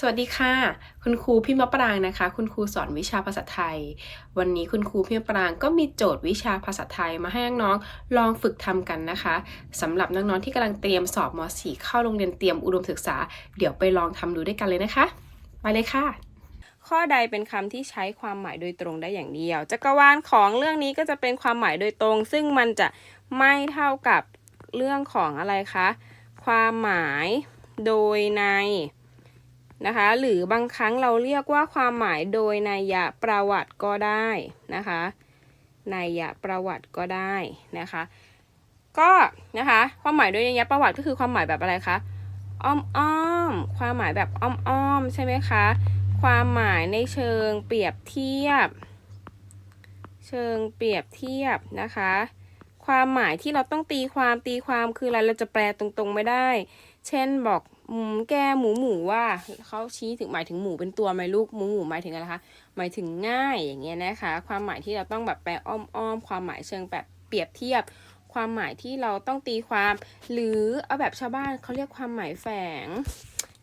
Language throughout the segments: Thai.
สวัสดีค่ะ คุณครูพี่มะปรางนะคะ คุณครูสอนวิชาภาษาไทย วันนี้คุณครูพี่มะปรางก็มีโจทย์วิชาภาษาไทยมาให้น้องๆลองฝึกทำกันนะคะสำหรับน้องๆที่กำลังเตรียมสอบม .4 เข้าโรงเรียนเตรียมอุดมศึกษา เดี๋ยวไปลองทำดูด้วยกันเลยนะคะ ไปเลยค่ะ ข้อใดเป็นคำที่ใช้ความหมายโดยตรงได้อย่างเดียวจักรวาลของเรื่องนี้ก็จะเป็นความหมายโดยตรง ซึ่งมันจะไม่เท่ากับเรื่องของอะไรคะความหมายโดยใน นะคะ หรือบางครั้งเราเรียกว่าความหมายโดยนัยยะประวัติก็ได้นะคะนัยยะประวัติก็ได้นะคะ ก็นะคะความหมายโดยนัยยะประวัติก็คือความหมายแบบอะไรคะอ้อมอ้อมๆความหมายแบบอ้อมอ้อมๆใช่ไหมคะ ความหมายในเชิงเปรียบเทียบ เชิงเปรียบเทียบนะคะ ความหมายที่เราต้องตีความตีความคืออะไรเราจะแปลตรงๆไม่ได้ เช่นบอก อืมแกหมูหมูว่าเขาชี้ถึงหมายถึงหมูเป็นตัวไหมลูกหมูหมูหมายถึงอะไรคะหมายถึงง่ายอย่างเงี้ยนะคะ ความหมายที่เราต้องแบบแปลอ้อมๆความหมายเชิงแบบเปรียบเทียบ ความหมายที่เราต้องตีความ หรือเอาแบบชาวบ้านเขาเรียกความหมายแฝง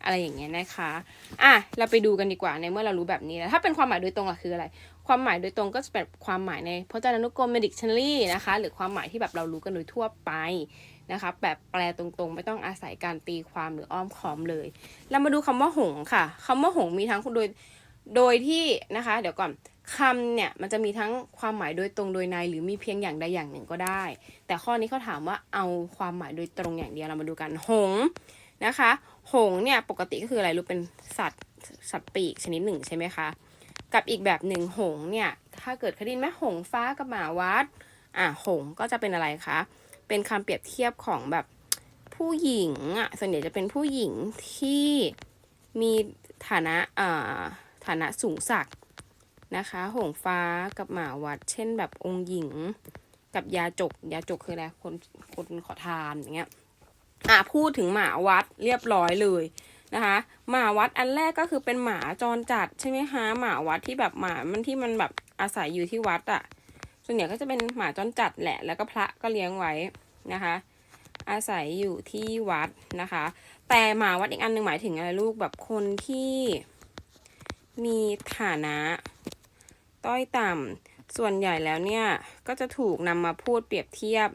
อะไรอย่างเงี้ยนะคะ อะ เราไปดูกันดีกว่าในเมื่อเรารู้แบบนี้แล้ว ถ้าเป็นความหมายโดยตรงอะคืออะไร ความหมายโดยตรงก็จะเป็นความหมายในพจนานุกรม dictionary นะคะ หรือความหมายที่แบบเรารู้กันโดยทั่วไป นะคะแบบแปลตรงๆ ไม่ต้องอาศัยการตีความหรืออ้อมค้อมเลย เรามาดูคำว่าหงค่ะคำว่าหงมีทั้งโดยโดยที่นะคะ เดี๋ยวก่อนคำเนี่ยมันจะมีทั้งความหมายโดยตรงโดยในหรือมีเพียงอย่างใดอย่างหนึ่งก็ได้ แต่ข้อนี้เขาถามว่าเอาความหมายโดยตรงอย่างเดียวเรามาดูกันหงนะคะ หงเนี่ยปกติก็คืออะไรรู้เป็นสัตว์สัตว์ปีกชนิดหนึ่งใช่ไหมคะกับอีกแบบหนึ่งหงเนี่ยถ้าเกิดคดินไหมหงฟ้ากับหมาวัดอะหงก็จะเป็นอะไรคะ เป็นคำเปรียบเทียบของแบบผู้หญิงอะส่วนใหญ่จะเป็นผู้หญิงที่มีฐานะอ่าฐานะสูงศักนะคะ หงฟ้ากับหมาวัด เช่นแบบองค์หญิงกับยาจก ยาจกคืออะไรคนคนขอทานอย่างเงี้ยอะพูดถึงหมาวัดเรียบร้อยเลยนะคะหมาวัดอันแรกก็คือเป็นหมาจรจัดใช่ไหมคะหมาวัดที่แบบหมามันที่มันแบบอาศัยอยู่ที่วัดอะ่ะ ส่วนใหญ่ก็จะเป็นหมาจรจัดแหละ แล้วก็พระก็เลี้ยงไว้ นะคะ อาศัยอยู่ที่วัดนะคะ แต่หมาวัดอีกอันหนึ่งหมายถึงอะไรลูกแบบคนที่มีฐานะ ต้อยต่ำส่วนใหญ่แล้วเนี่ยก็จะถูกนำมาพูดเปรียบเทียบ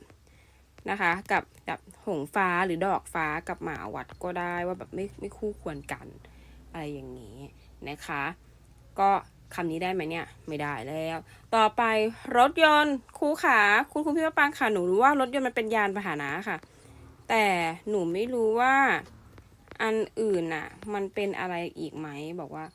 นะคะ กับแบบหงฟ้าหรือดอกฟ้ากับหมาวัดก็ได้ว่าแบบไม่ไม่คู่ควรกันอะไรอย่างนี้นะคะ ก็ คำนี้ได้ไหมเนี่ย ไม่ได้แล้ว ต่อไปรถยนต์ครูขาคุณครูพี่มะปางค่ะหนูรู้ว่ารถยนต์มันเป็นยานพาหนะค่ะ แต่หนูไม่รู้ว่าอันอื่นน่ะ มันเป็นอะไรอีกไหมบอกว่า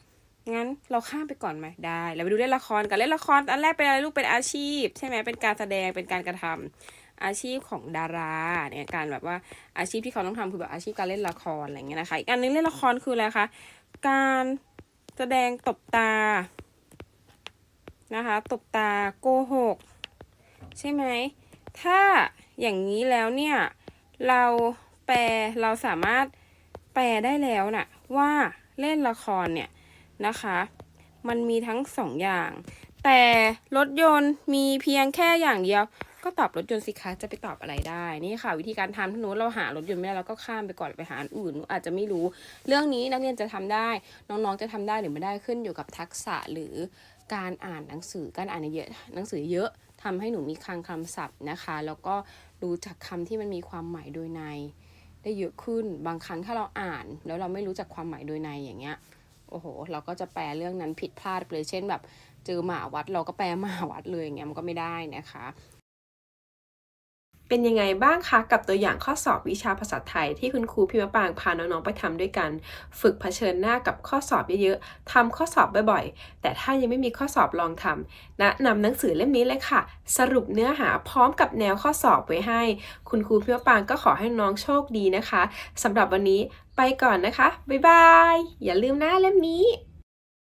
งั้นเราข้ามไปก่อนไหมได้ เราไปดูเล่นละครกันเล่นละครอันแรกเป็นอะไรลูกเป็นอาชีพ ใช่ไหมเป็นการแสดงเป็นการกระทำอาชีพของดาราเนี่ยการแบบว่าอาชีพที่เขาต้องทำคือแบบอาชีพการเล่นละครอะไรเงี้ยนะคะอีกอันนึงเล่นละครคืออะไรคะการแสดงตบตา นะคะ ตบตาโกหก ใช่ไหม ถ้าอย่างนี้แล้วเนี่ย เราแปลเราสามารถแปลได้แล้วน่ะว่าเล่นละครเนี่ยนะคะ มันมีทั้งสองอย่าง แต่รถยนต์มีเพียงแค่อย่างเดียว ก็ตอบรถยนต์สิคะจะไปตอบอะไรได้ นี่ค่ะ วิธีการทำถ้าหนูเราหารถยนต์ไม่ได้เราก็ข้ามไปก่อนไปหาอันอื่นหนูอาจจะไม่รู้ เรื่องนี้นักเรียนจะทำได้ น้องๆจะทำได้หรือไม่ได้ขึ้นอยู่กับทักษะหรือ การอ่านหนังสือการอ่านเยอะหนังสือเยอะทำให้หนูมีคลังคำศัพท์นะคะ แล้วก็รู้จักคำที่มันมีความหมายโดยใน ได้เยอะขึ้นบางครั้งถ้าเราอ่าน แล้วเราไม่รู้จักความหมายโดยในอย่างเงี้ยโอ้โห เราก็จะแปลเรื่องนั้นผิดพลาดไปเลยเช่นแบบ เจอหมาวัดเราก็แปลหมาวัดเลยอย่างเงี้ยมันก็ไม่ได้นะคะ เป็นยังไงบ้างคะกับตัวอย่างข้อสอบวิชาภาษาไทย ที่คุณครูพี่มะปรางพาน้องๆไปทำด้วยกัน ฝึกเผชิญหน้ากับข้อสอบเยอะๆทำข้อสอบบ่อยๆ แต่ถ้ายังไม่มีข้อสอบลองทำแนะนำหนังสือเล่มนี้เลยค่ะ สรุปเนื้อหาพร้อมกับแนวข้อสอบไว้ให้ คุณครูพี่มะปรางก็ขอให้น้องโชคดีนะคะสำหรับวันนี้ไปก่อนนะคะบ๊ายบายอย่าลืมนะเล่มนี้